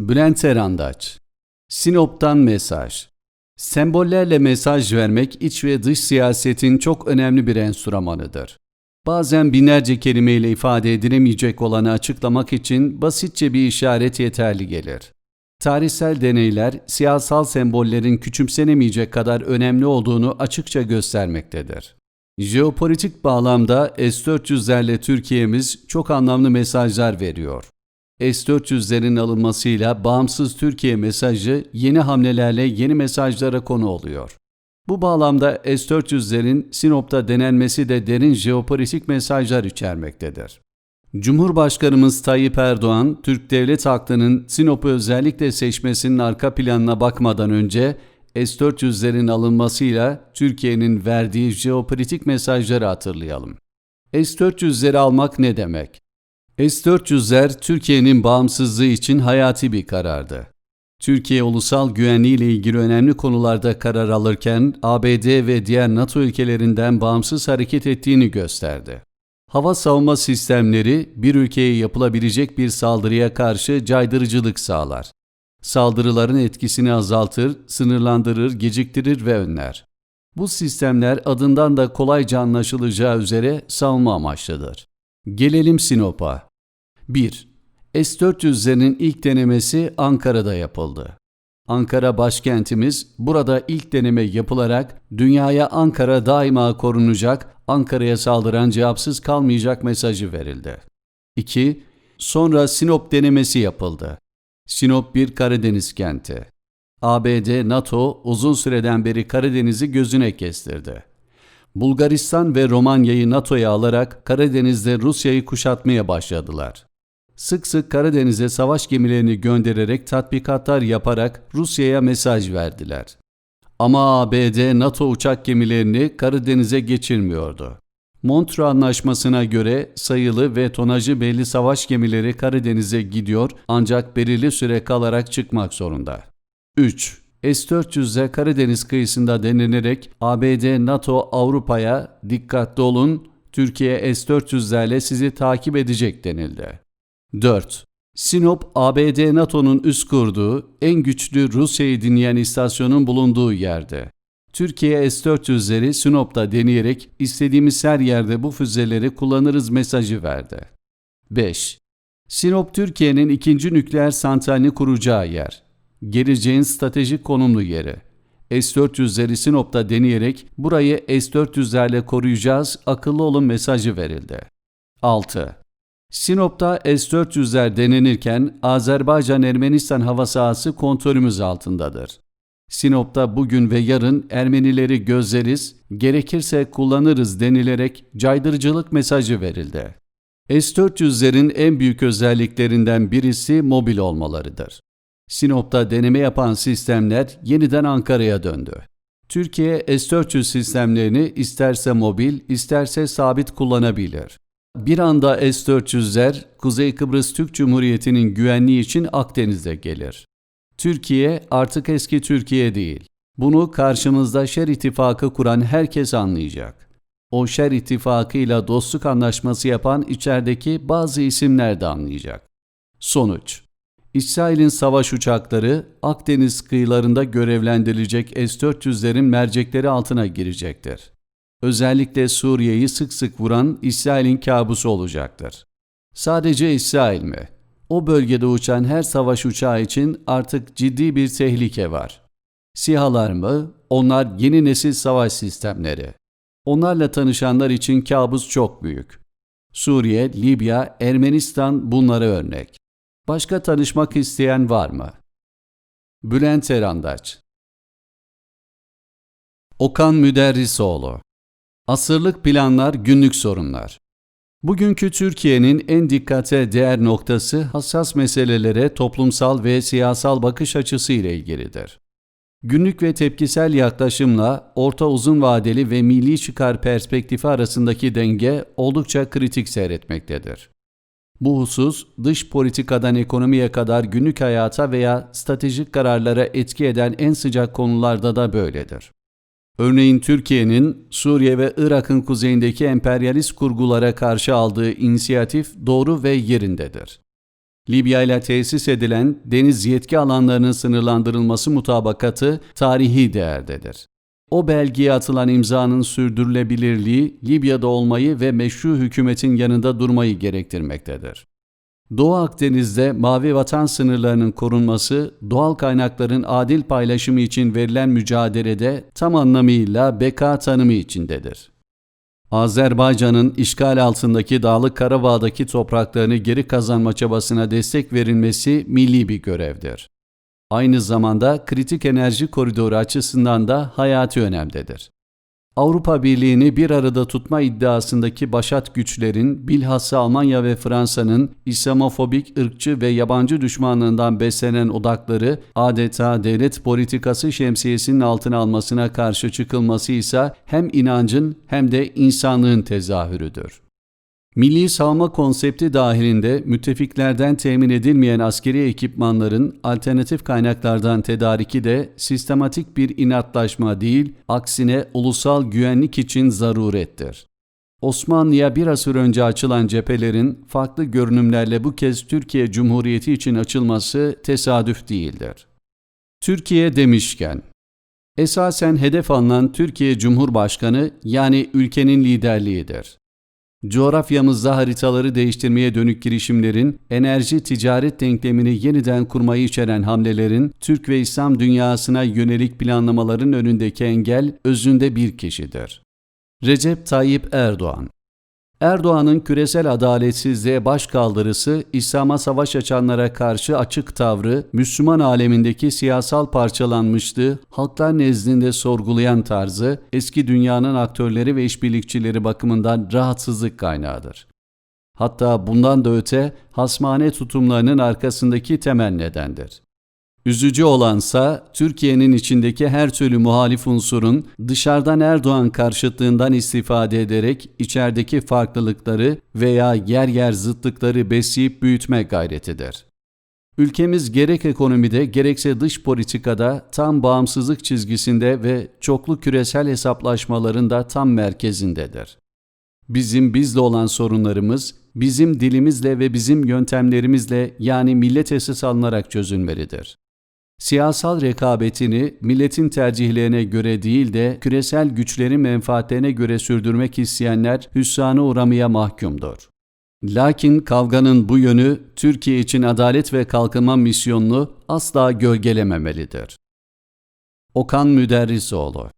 Bülent Erandaç Sinop'tan mesaj Sembollerle mesaj vermek iç ve dış siyasetin çok önemli bir enstrümanıdır. Bazen binlerce kelimeyle ifade edilemeyecek olanı açıklamak için basitçe bir işaret yeterli gelir. Tarihsel deneyler siyasal sembollerin küçümsenemeyecek kadar önemli olduğunu açıkça göstermektedir. Jeopolitik bağlamda S-400'lerle Türkiye'miz çok anlamlı mesajlar veriyor. S-400'lerin alınmasıyla bağımsız Türkiye mesajı yeni hamlelerle yeni mesajlara konu oluyor. Bu bağlamda S-400'lerin Sinop'ta denenmesi de derin jeopolitik mesajlar içermektedir. Cumhurbaşkanımız Tayyip Erdoğan, Türk Devlet Aklı'nın Sinop'u özellikle seçmesinin arka planına bakmadan önce S-400'lerin alınmasıyla Türkiye'nin verdiği jeopolitik mesajları hatırlayalım. S-400'leri almak ne demek? S-400'ler Türkiye'nin bağımsızlığı için hayati bir karardı. Türkiye ulusal güvenliği ile ilgili önemli konularda karar alırken ABD ve diğer NATO ülkelerinden bağımsız hareket ettiğini gösterdi. Hava savunma sistemleri bir ülkeye yapılabilecek bir saldırıya karşı caydırıcılık sağlar. Saldırıların etkisini azaltır, sınırlandırır, geciktirir ve önler. Bu sistemler adından da kolayca anlaşılacağı üzere savunma amaçlıdır. Gelelim Sinop'a. 1. S-400'lerin ilk denemesi Ankara'da yapıldı. Ankara başkentimiz burada ilk deneme yapılarak dünyaya Ankara daima korunacak, Ankara'ya saldıran cevapsız kalmayacak mesajı verildi. 2. Sonra Sinop denemesi yapıldı. Sinop bir Karadeniz kenti. ABD, NATO uzun süreden beri Karadeniz'i gözüne kestirdi. Bulgaristan ve Romanya'yı NATO'ya alarak Karadeniz'de Rusya'yı kuşatmaya başladılar. Sık sık Karadeniz'e savaş gemilerini göndererek tatbikatlar yaparak Rusya'ya mesaj verdiler. Ama ABD NATO uçak gemilerini Karadeniz'e geçirmiyordu. Montreux Anlaşması'na göre sayılı ve tonajı belli savaş gemileri Karadeniz'e gidiyor ancak belirli süre kalarak çıkmak zorunda. 3. S-400'e Karadeniz kıyısında denilerek ABD, NATO, Avrupa'ya dikkatli olun, Türkiye S-400'lerle sizi takip edecek denildi. 4. Sinop, ABD NATO'nun üst kurduğu, en güçlü Rusya'yı dinleyen istasyonun bulunduğu yerde. Türkiye S-400'leri Sinop'ta deneyerek istediğimiz her yerde bu füzeleri kullanırız mesajı verdi. 5. Sinop, Türkiye'nin ikinci nükleer santralini kuracağı yer. Geleceğin stratejik konumlu yeri. S-400'leri Sinop'ta deneyerek burayı S-400'lerle koruyacağız, akıllı olun mesajı verildi. 6. Sinop'ta S-400'ler denenirken Azerbaycan-Ermenistan hava sahası kontrolümüz altındadır. Sinop'ta bugün ve yarın Ermenileri gözleriz, gerekirse kullanırız denilerek caydırıcılık mesajı verildi. S-400'lerin en büyük özelliklerinden birisi mobil olmalarıdır. Sinop'ta deneme yapan sistemler yeniden Ankara'ya döndü. Türkiye S-400 sistemlerini isterse mobil, isterse sabit kullanabilir. Bir anda S-400'ler Kuzey Kıbrıs Türk Cumhuriyeti'nin güvenliği için Akdeniz'e gelir. Türkiye artık eski Türkiye değil. Bunu karşımızda Şer İttifakı kuran herkes anlayacak. O Şer İttifakı'yla dostluk anlaşması yapan içerideki bazı isimler de anlayacak. Sonuç İsrail'in savaş uçakları Akdeniz kıyılarında görevlendirilecek S-400'lerin mercekleri altına girecektir özellikle Suriye'yi sık sık vuran İsrail'in kabusu olacaktır. Sadece İsrail mi? O bölgede uçan her savaş uçağı için artık ciddi bir tehlike var. SİHA'lar mı? Onlar yeni nesil savaş sistemleri. Onlarla tanışanlar için kabus çok büyük. Suriye, Libya, Ermenistan bunlara örnek. Başka tanışmak isteyen var mı? Bülent Erandaç Okan Müderrisoğlu Asırlık planlar, günlük sorunlar. Bugünkü Türkiye'nin en dikkate değer noktası hassas meselelere toplumsal ve siyasal bakış açısı ile ilgilidir. Günlük ve tepkisel yaklaşımla orta uzun vadeli ve milli çıkar perspektifi arasındaki denge oldukça kritik seyretmektedir. Bu husus dış politikadan ekonomiye kadar günlük hayata veya stratejik kararlara etki eden en sıcak konularda da böyledir. Örneğin Türkiye'nin Suriye ve Irak'ın kuzeyindeki emperyalist kurgulara karşı aldığı inisiyatif doğru ve yerindedir. Libya ile tesis edilen deniz yetki alanlarının sınırlandırılması mutabakatı tarihi değerdedir. O belgeye atılan imzanın sürdürülebilirliği Libya'da olmayı ve meşru hükümetin yanında durmayı gerektirmektedir. Doğu Akdeniz'de mavi vatan sınırlarının korunması, doğal kaynakların adil paylaşımı için verilen mücadelede tam anlamıyla beka tanımı içindedir. Azerbaycan'ın işgal altındaki Dağlık Karabağ'daki topraklarını geri kazanma çabasına destek verilmesi milli bir görevdir. Aynı zamanda kritik enerji koridoru açısından da hayati önemdedir. Avrupa Birliği'ni bir arada tutma iddiasındaki başat güçlerin bilhassa Almanya ve Fransa'nın İslamofobik, ırkçı ve yabancı düşmanlığından beslenen odakları adeta devlet politikası şemsiyesinin altına almasına karşı çıkılması ise hem inancın hem de insanlığın tezahürüdür. Milli savunma konsepti dahilinde müttefiklerden temin edilmeyen askeri ekipmanların alternatif kaynaklardan tedariki de sistematik bir inatlaşma değil, aksine ulusal güvenlik için zarurettir. Osmanlı'ya bir asır önce açılan cephelerin farklı görünümlerle bu kez Türkiye Cumhuriyeti için açılması tesadüf değildir. Türkiye demişken, esasen hedef alınan Türkiye Cumhurbaşkanı yani ülkenin liderliğidir. Coğrafyamızda haritaları değiştirmeye dönük girişimlerin, enerji ticaret denklemini yeniden kurmayı içeren hamlelerin, Türk ve İslam dünyasına yönelik planlamaların önündeki engel özünde bir kişidir. Recep Tayyip Erdoğan Erdoğan'ın küresel adaletsizliğe baş kaldırısı, İslam'a savaş açanlara karşı açık tavrı, Müslüman alemindeki siyasal parçalanmışlığı, halklar nezdinde sorgulayan tarzı, eski dünyanın aktörleri ve işbirlikçileri bakımından rahatsızlık kaynağıdır. Hatta bundan da öte hasmane tutumlarının arkasındaki temel nedendir. Üzücü olansa Türkiye'nin içindeki her türlü muhalif unsurun dışarıdan Erdoğan karşıtlığından istifade ederek içerideki farklılıkları veya yer yer zıtlıkları besleyip büyütme gayretidir. Ülkemiz gerek ekonomide gerekse dış politikada tam bağımsızlık çizgisinde ve çoklu küresel hesaplaşmaların da tam merkezindedir. Bizim bizle olan sorunlarımız bizim dilimizle ve bizim yöntemlerimizle yani millet esas alınarak çözülmelidir siyasal rekabetini milletin tercihlerine göre değil de küresel güçlerin menfaatlerine göre sürdürmek isteyenler hüsrana uğramaya mahkumdur. Lakin kavganın bu yönü Türkiye için adalet ve kalkınma misyonunu asla gölgelememelidir. Okan Müderrisoğlu